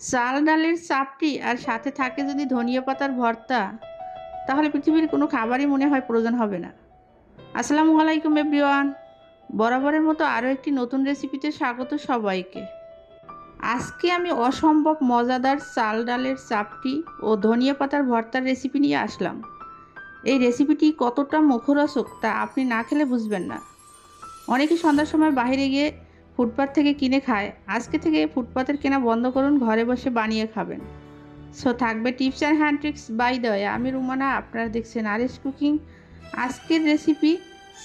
চাল, ডালের চাপটি আর সাথে থাকে যদি ধনিয়া পাতার ভর্তা, তাহলে পৃথিবীর কোনো খাবারই মনে হয় প্রয়োজন হবে না। আসসালামু আলাইকুম, এভরিওয়ান। বরাবরের মতো আরও একটি নতুন রেসিপিতে স্বাগত সবাইকে। আজকে আমি অসম্ভব মজাদার চাল, ডালের চাপটি ও ধনিয়া পাতার ভর্তার রেসিপি নিয়ে আসলাম। এই রেসিপিটি কতটা মুখরোচক তা আপনি না খেলে বুঝবেন না। অনেকে সন্ধ্যার সময় বাইরে গিয়ে ফুটপাত থেকে কিনে খায়। আজকে থেকে ফুটপাতের কেনা বন্ধ করুন, ঘরে বসে বানিয়ে খাবেন। সো, থাকবে tips and hand tricks by দয় আমি রুমানা, আপনারা দেখছেন আরেস কুকিং। আজকের রেসিপি,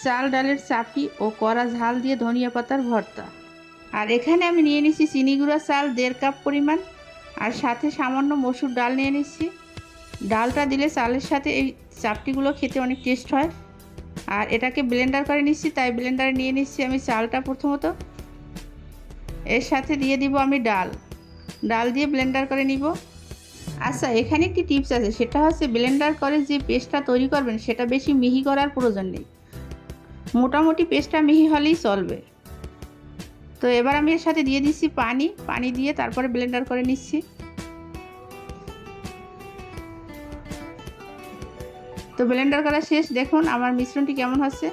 চাল, ডালের চাপি ও কড়া ঝাল দিয়ে ধনিয়া পাতার ভর্তা। আর এখানে আমি নিয়ে নিচ্ছি চিনি গুঁড়া চাল, দেড় কাপ পরিমাণ। আর সাথে সামান্য মসুর ডাল নিয়ে নিচ্ছি। ডালটা দিলে চালের সাথে এই চাপটিগুলো খেতে অনেক টেস্ট হয়। আর এটাকে ব্লেন্ডার করে নিচ্ছি, তাই ব্লেন্ডারে নিয়ে নিচ্ছি আমি চালটা প্রথমত। এর সাথে দিয়ে দিব আমি ডাল। ডাল দিয়ে ব্লেন্ডার করে নিব। আচ্ছা এখানে একটি টিপস আছে, সেটা হচ্ছে ব্লেন্ডার করে যে পেস্টটা তৈরি করবেন, সেটা বেশি মিহি করার প্রয়োজন নেই। মোটামুটি পেস্টটা মিহি হলেই চলবে। তো এবার আমি এর সাথে দিয়ে দিচ্ছি পানি। পানি দিয়ে তারপরে ব্লেন্ডার করে নিচ্ছি। তো ব্লেন্ডার করা শেষ। দেখুন, আমার মিশ্রণটি কেমন হচ্ছে।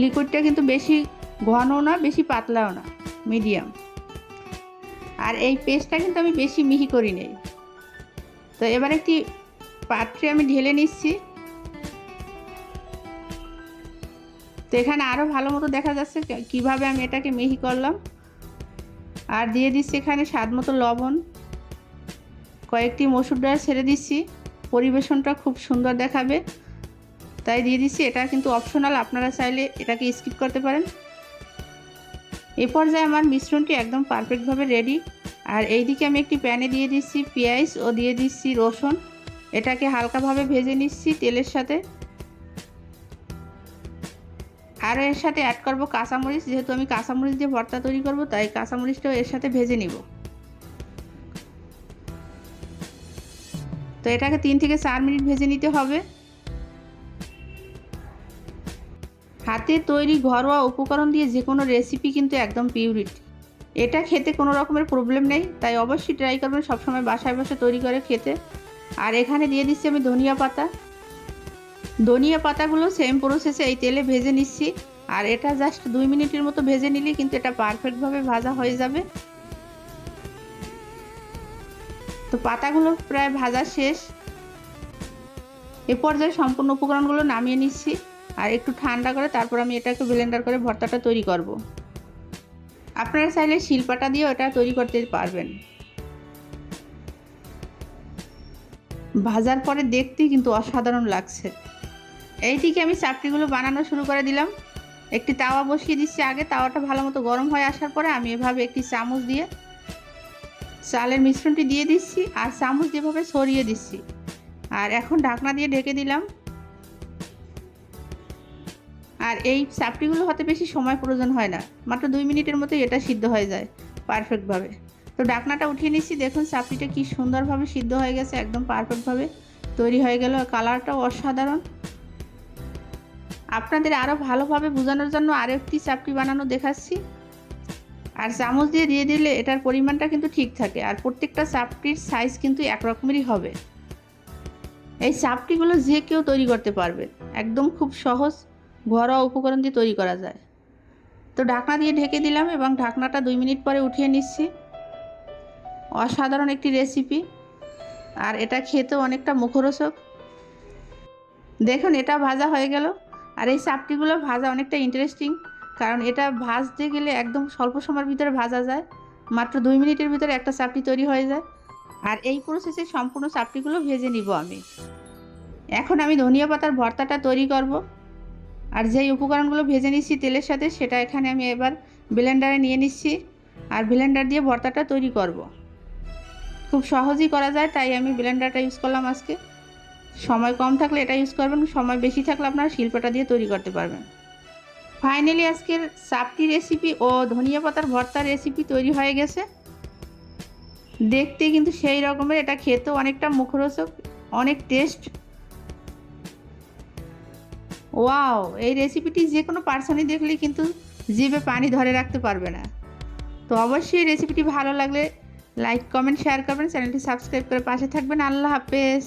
লিকুইডটা কিন্তু বেশি ঘনও না, বেশি পাতলাও না। মিডিয়াম। আর এই পেস্টটা কিন্তু আমি বেশি মিহি করি নেই। তো এবার একটি পাত্রে আমি ঢেলে নিচ্ছি। তো এখানে আরও ভালো মতো দেখা যাচ্ছে কীভাবে আমি এটাকে মিহি করলাম। আর দিয়ে দিচ্ছি এখানে স্বাদ মতো লবণ। কয়েকটি মসুর ডাল ছেড়ে দিচ্ছি। পরিবেশনটা খুব সুন্দর দেখাবে। তাই দিয়ে দিচ্ছি। এটা কিন্তু অপশনাল আপনারা চাইলে এটাকে স্কিপ করতে পারেন। এ পর্যায়ে আমার মিশ্রণটি একদম পারফেক্টভাবে রেডি আর এইদিকে আমি একটি প্যানে দিয়ে দিচ্ছি পেঁয়াজ ও দিয়ে দিচ্ছি রসুন। এটাকে হালকাভাবে ভেজে নিচ্ছি তেলের সাথে। আর এর সাথে অ্যাড করব কাঁচামরিচ। যেহেতু আমি কাঁচামরিচ দিয়ে ভর্তা তৈরি করব, তাই কাঁচামরিচটাও এর সাথে ভেজে নিব। তো এটাকে তিন থেকে চার মিনিট ভেজে নিতে হবে। হাতে তৈরি ঘরোয়া উপকরণ দিয়ে যে কোনো রেসিপি কিন্তু একদম পিউরিটি এটা খেতে কোনো রকমের প্রবলেম নেই, তাই অবশ্যই ট্রাই করবেন, সবসময় বাসায় বসে তৈরি করে খেতে। আর এখানে দিয়ে দিচ্ছি আমি ধনিয়া পাতা। ধনিয়া পাতাগুলো সেম প্রসেসে এই তেলে ভেজে নিচ্ছি। আর এটা জাস্ট দুই মিনিটের মতো ভেজে নিলে কিন্তু এটা পারফেক্টভাবে ভাজা হয়ে যাবে। তো পাতাগুলো প্রায় ভাজা শেষ। এ পর্যায়ে সম্পূর্ণ উপকরণগুলো নামিয়ে নিচ্ছি। আর একটু ঠান্ডা করে তারপর আমি এটাকে ব্লেন্ডার করে ভর্তাটা তৈরি করব। আপনারা চাইলে শিলপাটা দিয়ে এটা তৈরি করতে পারবেন। ভাজার পরে দেখতে কিন্তু অসাধারণ লাগছে। এই এইদিকে আমি চাপটিগুলো বানানো শুরু করে দিলাম। একটি তাওয়া বসিয়ে দিচ্ছি আগে, তাওয়াটা ভালো মতো গরম হয়ে আসার পরে আমি এভাবে একটি চামচ দিয়ে চালের মিশ্রণটি দিয়ে দিচ্ছি আর চামচ যেভাবে সরিয়ে দিচ্ছি। আর এখন ঢাকনা দিয়ে ঢেকে দিলাম। আর এই চাপটিগুলো হতে বেশি সময় প্রয়োজন হয় না। মাত্র দুই মিনিটের মতোই এটা সিদ্ধ হয়ে যায় পারফেক্টভাবে তো ডাকনাটা উঠিয়ে নিচ্ছি, দেখুন চাপটিটা কি সুন্দরভাবে সিদ্ধ হয়ে গেছে, একদম পারফেক্টভাবে তৈরি হয়ে গেল। কালারটাও অসাধারণ। আপনাদের আরও ভালোভাবে বোঝানোর জন্য আরও একটি চাপটি বানানো দেখাচ্ছি। আর চামচ দিয়ে দিয়ে দিলে এটার পরিমাণটা কিন্তু ঠিক থাকে, আর প্রত্যেকটা চাপটির সাইজ কিন্তু একরকমেরই হবে। এই চাপটিগুলো যে কেউ তৈরি করতে পারবে, একদম খুব সহজ ঘরোয়া উপকরণ দিয়ে তৈরি করা যায়। তো ঢাকনা দিয়ে ঢেকে দিলাম এবং ঢাকনাটা দুই মিনিট পরে উঠিয়ে নিচ্ছি। অসাধারণ একটি রেসিপি। আর এটা খেতেও অনেকটা মুখরোচক। দেখুন, এটা ভাজা হয়ে গেল। আর এই চাপটিগুলো ভাজা অনেকটা ইন্টারেস্টিং কারণ এটা ভাজতে গেলে একদম স্বল্প সময়ের ভিতরে ভাজা যায়। মাত্র দুই মিনিটের ভিতরে একটা চাপটি তৈরি হয়ে যায়। আর এই প্রসেসে সম্পূর্ণ চাপটিগুলো ভেজে নিব আমি। এখন আমি ধনিয়া পাতার ভর্তাটা তৈরি করব। আর যেই উপকরণগুলো ভেজে নিচ্ছি তেলের সাথে, সেটা এখানে আমি এবার ব্লেন্ডারে নিয়ে নিচ্ছি। আর ব্লেন্ডার দিয়ে ভর্তাটা তৈরি করব। খুব সহজেই করা যায়, তাই আমি ব্লেন্ডারটা ইউজ করলাম আজকে। সময় কম থাকলে এটা ইউজ করবেন, সময় বেশি থাকলে আপনারা শিল্পটা দিয়ে তৈরি করতে পারবেন। ফাইনালি আজকের চাপটি রেসিপি ও ধনিয়া পাতার ভর্তার রেসিপি তৈরি হয়ে গেছে। দেখতে কিন্তু সেই রকমের, এটা খেতেও অনেকটা মুখরোচক, অনেক টেস্ট ওয়াও এই রেসিপিটি যে কোনো পার্সনই দেখলে কিন্তু জিভে পানি ধরে রাখতে পারবে না। তো অবশ্যই রেসিপিটি ভালো লাগলে লাইক কমেন্ট শেয়ার করবেন চ্যানেলটি সাবস্ক্রাইব করে পাশে থাকবেন। আল্লাহ হাফেজ।